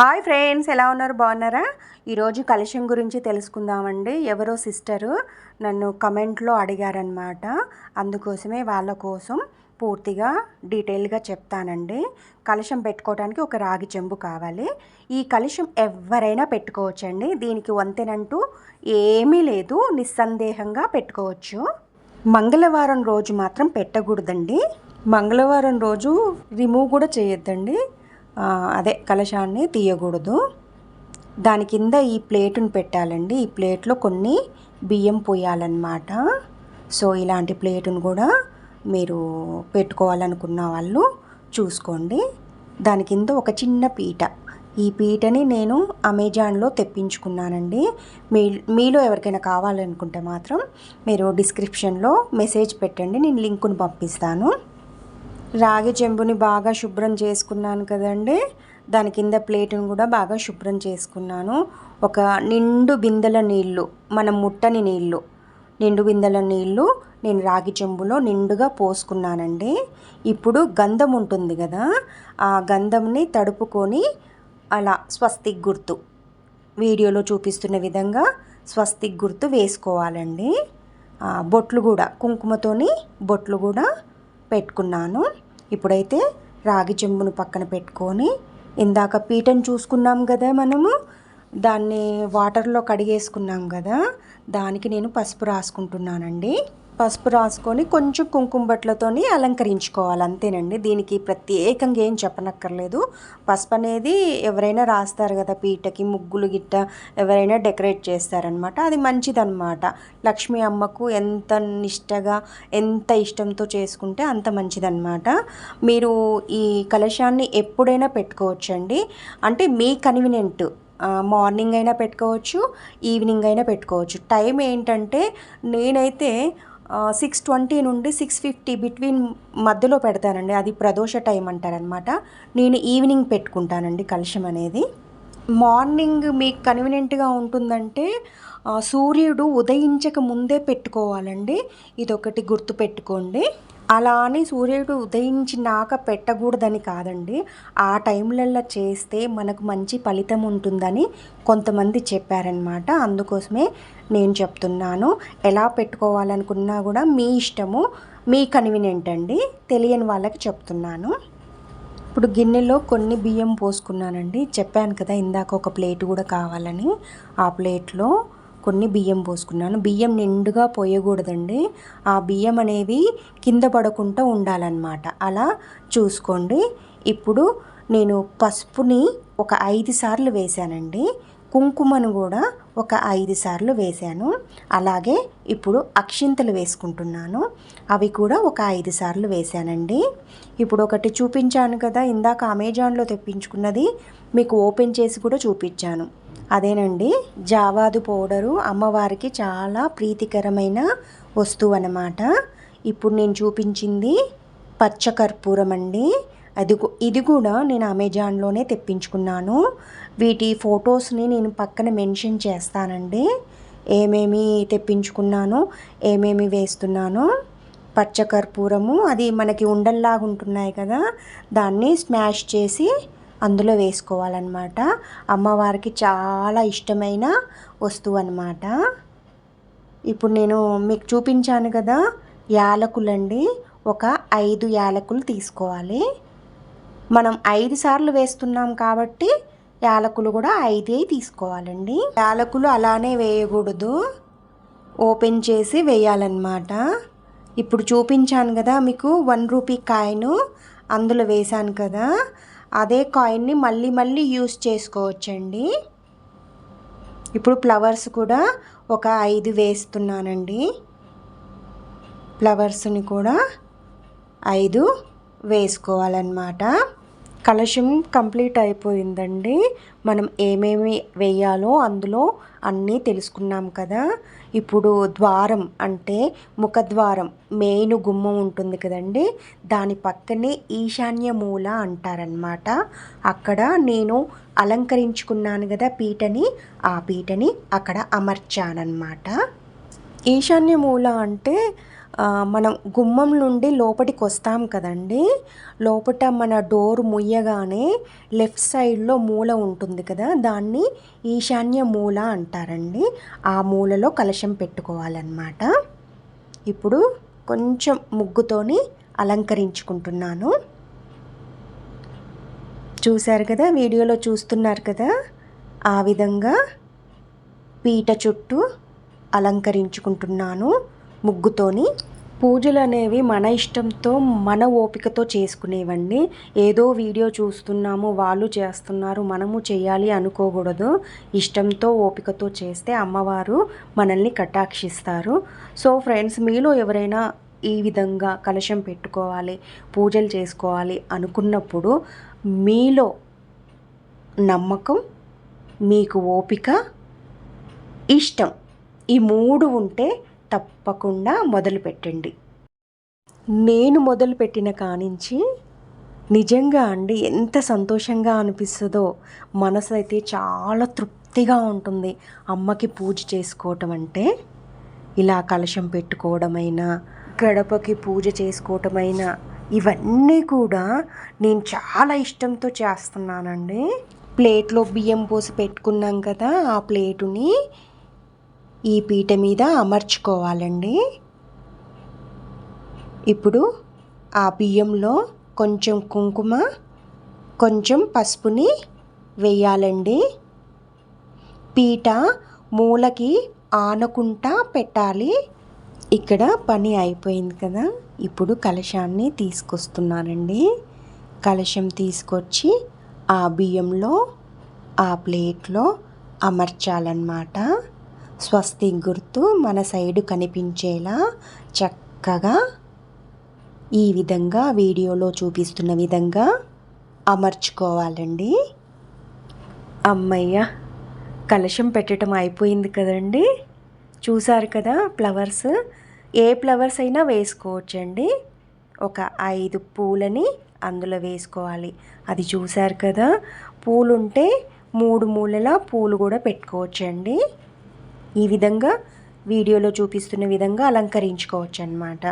Hi friends ఎలా ఉన్నారు? బాగున్నారా? ఈరోజు కలుషం గురించి తెలుసుకుందామండి. ఎవరో సిస్టరు నన్ను కమెంట్లో అడిగారనమాట అందుకోసమే వాళ్ళ కోసం పూర్తిగా డీటెయిల్గా చెప్తానండి. కలుషం పెట్టుకోవడానికి ఒక రాగి చెంబు కావాలి. ఈ కలుషం ఎవరైనా పెట్టుకోవచ్చండి. దీనికి వంతెనంటూ ఏమీ లేదు. నిస్సందేహంగా పెట్టుకోవచ్చు. మంగళవారం రోజు మాత్రం పెట్టకూడదండి. మంగళవారం రోజు రిమూవ్ కూడా చేయొద్దండి. అదే కలశాన్ని తీయకూడదు. దాని కింద ఈ ప్లేటును పెట్టాలండి. ఈ ప్లేట్లో కొన్ని బియ్యం పోయాలన్నమాట. సో ఇలాంటి ప్లేటును కూడా మీరు పెట్టుకోవాలనుకున్న వాళ్ళు చూసుకోండి. దాని కింద ఒక చిన్న పీట. ఈ పీటని నేను అమెజాన్లో తెప్పించుకున్నానండి. మీ మీలో ఎవరికైనా కావాలనుకుంటే మాత్రం మీరు డిస్క్రిప్షన్లో మెసేజ్ పెట్టండి. నేను లింకును పంపిస్తాను. రాగి చెంబుని బాగా శుభ్రం చేసుకున్నాను కదండి. దాని కింద ప్లేటును కూడా బాగా శుభ్రం చేసుకున్నాను. ఒక నిండు బిందెల నీళ్ళు మనం ముట్టని నీళ్ళు నిండు బిందెల నీళ్ళు నేను రాగి చెంబులో నిండుగా పోసుకున్నానండి. ఇప్పుడు గంధం ఉంటుంది కదా ఆ గంధంని తడుపుకొని అలా స్వస్తిక్ గుర్తు వీడియోలో చూపిస్తున్న విధంగా స్వస్తిక్ గుర్తు వేసుకోవాలండి. బొట్లు కూడా కుంకుమతోని బొట్లు కూడా పెట్టుకున్నాను. ఇప్పుడైతే రాగి చెంబును పక్కన పెట్టుకొని ఇందాక పీటను చూసుకున్నాం కదా మనము. దాన్ని వాటర్లో కడిగేసుకున్నాం కదా. దానికి నేను పసుపు రాసుకుంటున్నానండి. పసుపు రాసుకొని కొంచెం కుంకుమ బట్టలతోని అలంకరించుకోవాలి. అంతేనండి. దీనికి ప్రత్యేకంగా ఏం చెప్పనక్కర్లేదు. పసుపు అనేది ఎవరైనా రాస్తారు కదా పీటకి ముగ్గులు గిట్ట ఎవరైనా డెకరేట్ చేస్తారనమాట. అది మంచిదన్నమాట లక్ష్మీ అమ్మకు ఎంత నిష్టగా ఎంత ఇష్టంతో చేసుకుంటే అంత మంచిదన్నమాట మీరు ఈ కలశాన్ని ఎప్పుడైనా పెట్టుకోవచ్చండి. అంటే మీ కన్వీనియంట్ మార్నింగ్ అయినా పెట్టుకోవచ్చు ఈవినింగ్ అయినా పెట్టుకోవచ్చు. టైం ఏంటంటే నేనైతే సిక్స్ ట్వంటీ నుండి సిక్స్ ఫిఫ్టీ బిట్వీన్ మధ్యలో పెడతానండి. అది ప్రదోష టైం అంటారనమాట. నేను ఈవినింగ్ పెట్టుకుంటానండి కలుషం అనేది. మార్నింగ్ మీకు కన్వీనియంట్గా ఉంటుందంటే సూర్యుడు ఉదయించక ముందే పెట్టుకోవాలండి. ఇదొకటి గుర్తు పెట్టుకోండి. అలా అని సూర్యుడు ఉదయించినాక పెట్టకూడదని కాదండి. ఆ టైంలలో చేస్తే మనకు మంచి ఫలితం ఉంటుందని కొంతమంది చెప్పారనమాట. అందుకోసమే నేను చెప్తున్నాను. ఎలా పెట్టుకోవాలనుకున్నా కూడా మీ ఇష్టము మీ కన్వీనియంట్ అండి తెలియని వాళ్ళకి చెప్తున్నాను. ఇప్పుడు గిన్నెలో కొన్ని బియ్యం పోసుకున్నానండి. చెప్పాను కదా ఇందాక ఒక ప్లేట్ కూడా కావాలని. ఆ ప్లేట్లో కొన్ని బియ్యం పోసుకున్నాను. బియ్యం నిండుగా పోయకూడదండి. ఆ బియ్యం అనేవి కింద పడకుండా ఉండాలన్నమాట. అలా చూసుకోండి. ఇప్పుడు నేను పసుపుని ఒక ఐదు సార్లు వేశానండి. కుంకుమను కూడా ఒక ఐదు సార్లు వేశాను. అలాగే ఇప్పుడు అక్షింతలు వేసుకుంటున్నాను. అవి కూడా ఒక ఐదు సార్లు వేశానండి. ఇప్పుడు ఒకటి చూపించాను కదా ఇందాక అమెజాన్లో తెప్పించుకున్నది మీకు ఓపెన్ చేసి కూడా చూపించాను. అదేనండి జావాదు పౌడరు అమ్మవారికి చాలా ప్రీతికరమైన వస్తువు అన్నమాట. ఇప్పుడు నేను చూపించింది పచ్చకర్పూరం అండి. అది ఇది కూడా నేను అమెజాన్లోనే తెప్పించుకున్నాను. వీటి ఫొటోస్ని నేను పక్కన మెన్షన్ చేస్తానండి. ఏమేమి తెప్పించుకున్నాను ఏమేమి వేస్తున్నానో. పచ్చకర్పూరము అది మనకి ఉండల్లాగా ఉంటున్నాయి కదా దాన్ని స్మాష్ చేసి అందులో వేసుకోవాలన్నమాట. అమ్మవారికి చాలా ఇష్టమైన వస్తువు అన్నమాట ఇప్పుడు నేను మీకు చూపించాను కదా యాలకులండి. ఒక ఐదు యాలకులు తీసుకోవాలి. మనం ఐదు సార్లు వేస్తున్నాం కాబట్టి యాలకులు కూడా ఐదే తీసుకోవాలండి. యాలకులు అలానే వేయకూడదు. ఓపెన్ చేసి వేయాలన్నమాట. ఇప్పుడు చూపించాను కదా మీకు వన్ రూపీ కాయిన్ అందులో వేశాను కదా. అదే కాయిన్ని మళ్ళీ మళ్ళీ యూస్ చేసుకోవచ్చండి. ఇప్పుడు ఫ్లవర్స్ కూడా ఒక ఐదు వేస్తున్నానండి. ఫ్లవర్స్ని కూడా ఐదు వేసుకోవాలన్నమాట. కలశం కంప్లీట్ అయిపోయిందండి. మనం ఏమేమి వేయాలో అందులో అన్నీ తెలుసుకున్నాం కదా. ఇప్పుడు ద్వారం అంటే ముఖద్వారం మెయిన్ గుమ్మం ఉంటుంది కదండి. దాని పక్కనే ఈశాన్య మూల అంటారనమాట అక్కడ నేను అలంకరించుకున్నాను కదా పీటని. ఆ పీటని అక్కడ అమర్చానన్నమాట. ఈశాన్య మూల అంటే మనం గుమ్మం నుండి లోపటికి వస్తాం కదండి. లోపట మన డోర్ ముయ్యగానే లెఫ్ట్ సైడ్లో మూల ఉంటుంది కదా దాన్ని ఈశాన్య మూల అంటారండి. ఆ మూలలో కలశం పెట్టుకోవాలన్నమాట. ఇప్పుడు కొంచెం ముగ్గుతోని అలంకరించుకుంటున్నాను. చూశారు కదా వీడియోలో చూస్తున్నారు కదా ఆ విధంగా పీట చుట్టూ అలంకరించుకుంటున్నాను. ముగ్గుతోని పూజలు అనేవి మన ఇష్టంతో మన ఓపికతో చేసుకునేవండి. ఏదో వీడియో చూస్తున్నాము వాళ్ళు చేస్తున్నారు మనము చేయాలి అనుకోకూడదు. ఇష్టంతో ఓపికతో చేస్తే అమ్మవారు మనల్ని కటాక్షిస్తారు. సో ఫ్రెండ్స్ మీలో ఎవరైనా ఈ విధంగా కలశం పెట్టుకోవాలి పూజలు చేసుకోవాలి అనుకున్నప్పుడు మీలో నమ్మకం మీకు ఓపిక ఇష్టం ఈ మూడు ఉంటే తప్పకుండా మొదలు పెట్టండి నేను మొదలుపెట్టిన కానించి నిజంగా అండి ఎంత సంతోషంగా అనిపిస్తుందో మనసు అయితే చాలా తృప్తిగా ఉంటుంది. అమ్మకి పూజ చేసుకోవటం అంటే ఇలా కలశం పెట్టుకోవడమైనా గడపకి పూజ చేసుకోవటమైనా ఇవన్నీ కూడా నేను చాలా ఇష్టంతో చేస్తున్నానండి. ప్లేట్లో బియ్యం పోసి పెట్టుకున్నాం కదా ఆ ప్లేటుని ఈ పీట మీద అమర్చుకోవాలండి. ఇప్పుడు ఆ బియ్యంలో కొంచెం కుంకుమ కొంచెం పసుపుని వేయాలండి. పీట మూలకి ఆనకుంటా పెట్టాలి. ఇక్కడ పని అయిపోయింది కదా. ఇప్పుడు కలశాన్ని తీసుకొస్తున్నానండి. కలశం తీసుకొచ్చి ఆ బియ్యంలో ఆ ప్లేట్లో అమర్చాలన్నమాట. స్వస్తి గుర్తు మన సైడు కనిపించేలా చక్కగా ఈ విధంగా వీడియోలో చూపిస్తున్న విధంగా అమర్చుకోవాలండి. అమ్మయ్య కలశం పెట్టడం అయిపోయింది కదండి. చూసారు కదా ఫ్లవర్స్? ఏ ఫ్లవర్స్ అయినా వేసుకోవచ్చండి. ఒక ఐదు పూలని అందులో వేసుకోవాలి. అది చూసారు కదా? పూలు ఉంటే మూడు మూలల పూలు కూడా పెట్టుకోవచ్చండి. ఈ విధంగా వీడియోలో చూపిస్తున్న విధంగా అలంకరించుకోవచ్చు అన్నమాట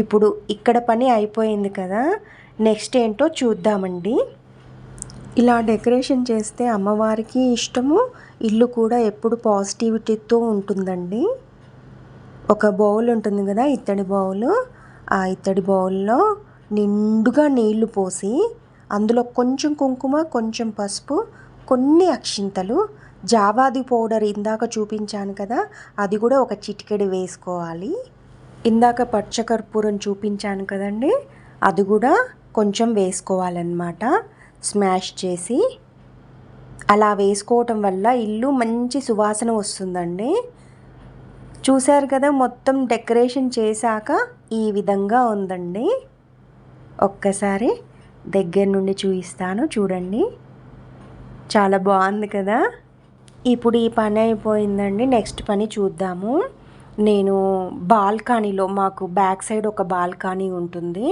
ఇప్పుడు ఇక్కడ పని అయిపోయింది కదా నెక్స్ట్ ఏంటో చూద్దామండి. ఇలా డెకరేషన్ చేస్తే అమ్మవారికి ఇష్టము ఇల్లు కూడా ఎప్పుడు పాజిటివిటీతో ఉంటుందండి. ఒక బౌల్ ఉంటుంది కదా ఇత్తడి బౌల్. ఆ ఇత్తడి బౌల్లో నిండుగా నీళ్ళు పోసి అందులో కొంచెం కుంకుమ కొంచెం పసుపు కొన్ని అక్షింతలు జావాది పౌడర్ ఇందాక చూపించాను కదా అది కూడా ఒక చిటికెడు వేసుకోవాలి. ఇందాక పచ్చకర్పూరం చూపించాను కదండి అది కూడా కొంచెం వేసుకోవాలన్నమాట. స్మాష్ చేసి అలా వేసుకోవటం వల్ల ఇల్లు మంచి సువాసన వస్తుందండి. చూశారు కదా మొత్తం డెకరేషన్ చేశాక ఈ విధంగా ఉందండి. ఒక్కసారి దగ్గర నుండి చూపిస్తాను చూడండి. చాలా బాగుంది కదా. ఇప్పుడు ఈ పని అయిపోయిందండి. నెక్స్ట్ పని చూద్దాము. నేను బాల్కనీలో మాకు బ్యాక్ సైడ్ ఒక బాల్కనీ ఉంటుంది.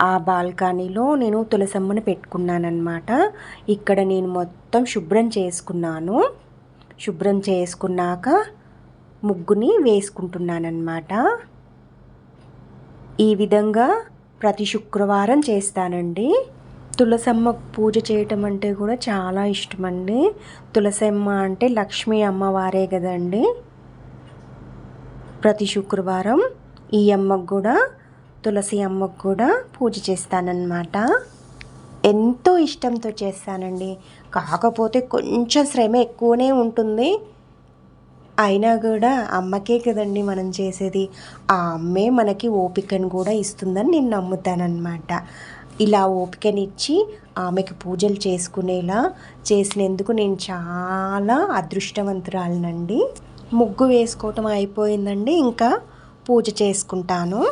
ఆ బాల్కనీలో నేను తులసమ్మని పెట్టుకున్నానమాట ఇక్కడ నేను మొత్తం శుభ్రం చేసుకున్నాను. శుభ్రం చేసుకున్నాక ముగ్గుని వేసుకుంటున్నానమాట ఈ విధంగా ప్రతి శుక్రవారం చేస్తానండి. తులసమ్మ పూజ చేయటం అంటే కూడా చాలా ఇష్టమండి. తులసమ్మ అంటే లక్ష్మీ అమ్మవారే కదండి. ప్రతి శుక్రవారం ఈ అమ్మకు కూడా తులసి అమ్మకు కూడా పూజ చేస్తానన్నమాట. ఎంతో ఇష్టంతో చేస్తానండి. కాకపోతే కొంచెం శ్రమ ఎక్కువనే ఉంటుంది. అయినా కూడా అమ్మకే కదండి మనం చేసేది. ఆ అమ్మే మనకి ఓపికను కూడా ఇస్తుందని నేను నమ్ముతానన్నమాట. ఇలా ఓపికనిచ్చి ఆమెకు పూజలు చేసుకునేలా చేసినందుకు నేను చాలా అదృష్టవంతురాలనండి. ముగ్గు వేసుకోవటం అయిపోయిందండి ఇంకా పూజ చేసుకుంటాను.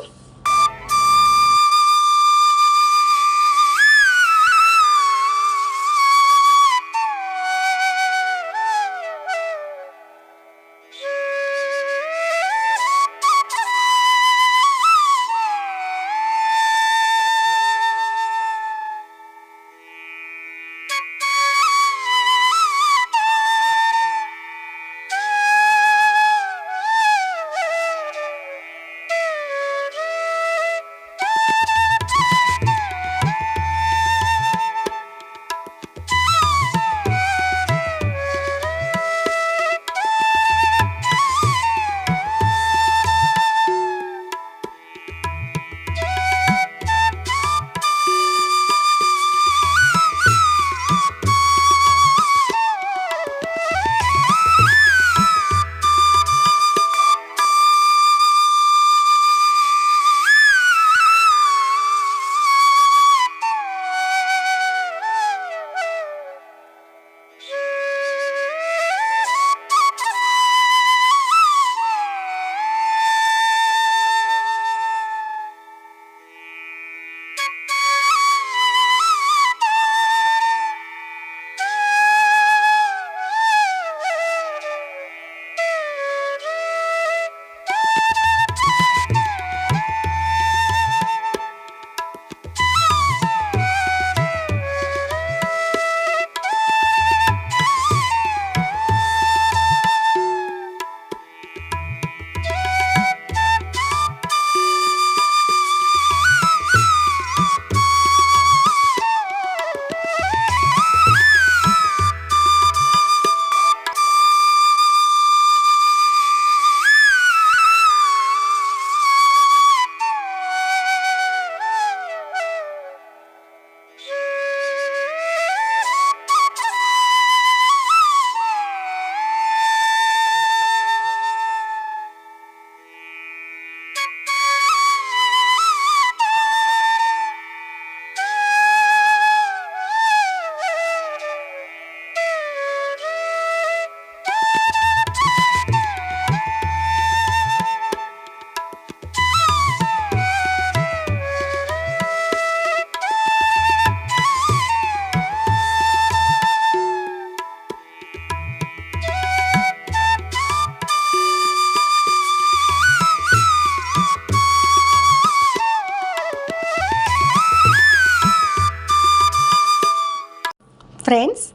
ఫ్రెండ్స్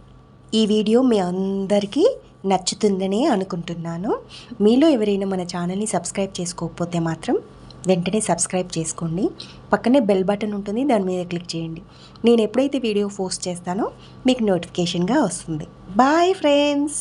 ఈ వీడియో మీ అందరికీ నచ్చుతుందని అనుకుంటున్నాను. మీలో ఎవరైనా మన ఛానల్ని సబ్స్క్రైబ్ చేసుకోకపోతే మాత్రం వెంటనే సబ్స్క్రైబ్ చేసుకోండి. పక్కనే బెల్ బటన్ ఉంటుంది దాని మీద క్లిక్ చేయండి. నేను ఎప్పుడైతే వీడియో పోస్ట్ చేస్తానో మీకు నోటిఫికేషన్గా వస్తుంది. Bye friends!